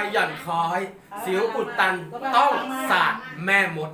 อยหย่อนคอย สิวอุดตันต้องสาดแม่มด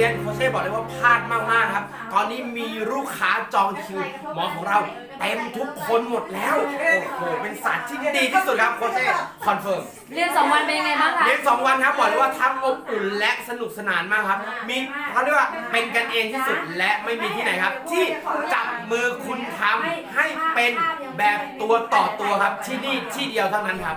รียนโคเช่บอกเลยว่าพลาดมากๆครับ ตอนนี้มีลูกค้าจองคิว หมอของเราเต็มทุกคนหมดแล้ว โอ้โห เป็นศาสตร์ที่ดีที่สุดครับโคเช่คอนเฟิร์ม เรียนสองวันเป็นยังไงบ้างคะ เรียนสองวันครับบอกเลยว่าทั้งอบอุ่นและสนุกสนานมากครับ มีเขาเรียกว่าเป็นกันเองที่สุดและไม่มีที่ไหนครับ ที่จับมือคุณทำให้เป็นแบบตัวต่อตัวครับที่นี่ที่เดียวเท่านั้นครับ